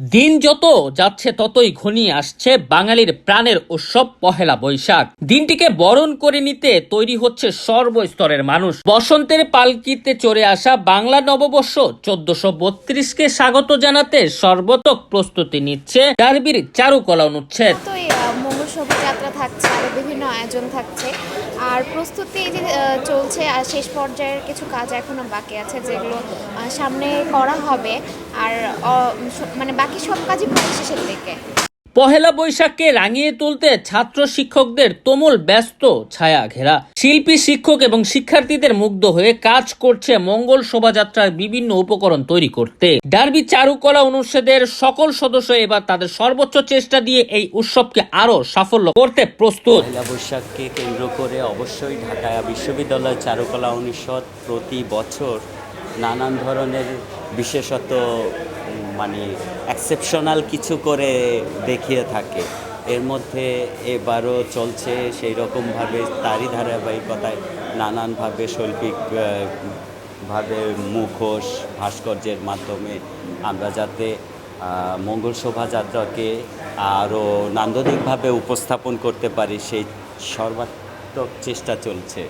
দিন যত যাচ্ছে ততই ঘনিয়ে আসছে বাঙালির প্রাণের উৎসব পহেলা বৈশাখ। দিনটিকে বরণ করে নিতে তৈরি হচ্ছে সর্বস্তরের মানুষ। বসন্তের পালকিতে চড়ে আসা বাংলা নববর্ষ চোদ্দশো বত্রিশকে স্বাগত জানাতে সর্বতক প্রস্তুতি নিচ্ছে ডারবির চারুকলা অনুচ্ছেদ তো এই আহ, মঙ্গল শোভাযাত্রা থাকছে আরও বিভিন্ন আয়োজন থাকছে। আর প্রস্তুতি যে চলছে, আর শেষ পর্যায়ের কিছু কাজ এখনও বাকি আছে যেগুলো সামনে করা হবে। আর মানে বাকি সব কাজই প্রায় শেষের দিকে পহেলা বৈশাখকে রাঙিয়ে তুলতে ছাত্র শিক্ষকদের তুমুল ব্যস্ত ছায়া ঘেরা শিল্পী, শিক্ষক এবং শিক্ষার্থীদের মুগ্ধ হয়ে কাজ করছে মঙ্গল শোভাযাত্রার বিভিন্ন উপকরণ তৈরি করতে। ডার্বি চারুকলা অনুষদের সকল সদস্য এবার তাদের সর্বোচ্চ চেষ্টা দিয়ে এই উৎসবকে আরও সাফল্য করতে প্রস্তুত। পয়লা বৈশাখকে কেন্দ্র করে অবশ্যই ঢাকা বিশ্ববিদ্যালয় চারুকলা অনুষদ প্রতি বছর নানান ধরনের বিশেষত মানে এক্সেপশনাল কিছু করে দেখিয়ে থাকে। এর মধ্যে এবারও চলছে সেই রকমভাবে তারই ধারাবাহিকতায় নানানভাবে শৈল্পিক আহ, ভাবে মুখোশ ভাস্কর্যের মাধ্যমে আমরা যাতে মঙ্গল শোভাযাত্রাকে আরও নান্দনিকভাবে উপস্থাপন করতে পারি সেই সর্বাত্মক চেষ্টা চলছে।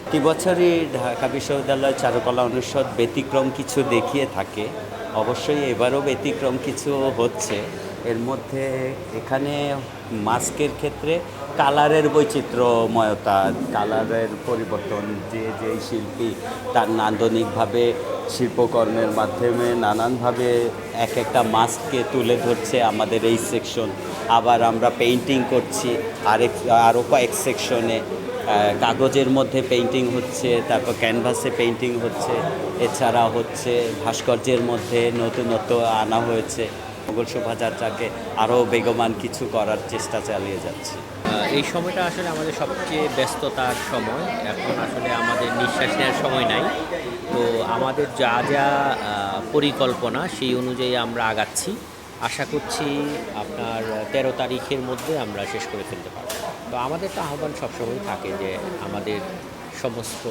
প্রতি বছরই ঢাকা বিশ্ববিদ্যালয় চারুকলা অনুষদ ব্যতিক্রম কিছু দেখিয়ে থাকে। অবশ্যই এবারও ব্যতিক্রম কিছু হচ্ছে। এর মধ্যে এখানে মাস্কের ক্ষেত্রে কালারের বৈচিত্র্যময়তা, কালারের পরিবর্তন, যে যেই শিল্পী তার নান্দনিকভাবে শিল্পকর্মের মাধ্যমে নানানভাবে এক একটা মাস্ককে তুলে ধরছে আমাদের এই সেকশন আবার আমরা পেইন্টিং করছি, আরেক আরও কয়েক সেকশনে কাগজের মধ্যে পেইন্টিং হচ্ছে, তারপর ক্যানভাসে পেইন্টিং হচ্ছে, এছাড়া হচ্ছে ভাস্কর্যের মধ্যে নতুনত্ব আনা হয়েছে। মোগল শোভাযাত্রাকে আরও বেগমান কিছু করার চেষ্টা চালিয়ে যাচ্ছে। এই সময়টা আসলে আমাদের সবচেয়ে ব্যস্ততার সময়। এখন আসলে আমাদের নিঃশ্বাস নেওয়ার সময় নাই। তো আমাদের যা যা পরিকল্পনা সেই অনুযায়ী আমরা আগাচ্ছি। আশা করছি আপনার তেরো তারিখের মধ্যে আমরা শেষ করে ফেলতে পারব। তো আমাদের তো আহ্বান সবসময় থাকে যে আমাদের সমস্ত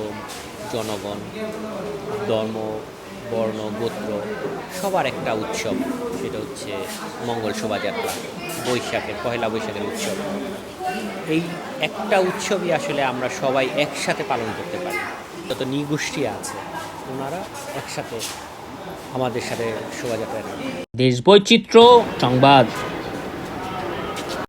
জনগণ, ধর্ম, বর্ণ, গোত্র সবার একটা উৎসব, সেটা হচ্ছে মঙ্গল শোভাযাত্রা, বৈশাখের, পহেলা বৈশাখের উৎসব। এই একটা উৎসবই আসলে আমরা সবাই একসাথে পালন করতে পারি। যত নিগোষ্ঠী আছে, ওনারা একসাথে আমাদের সাথে শোভাযাত্রা দেশ বৈচিত্র্য সংবাদ।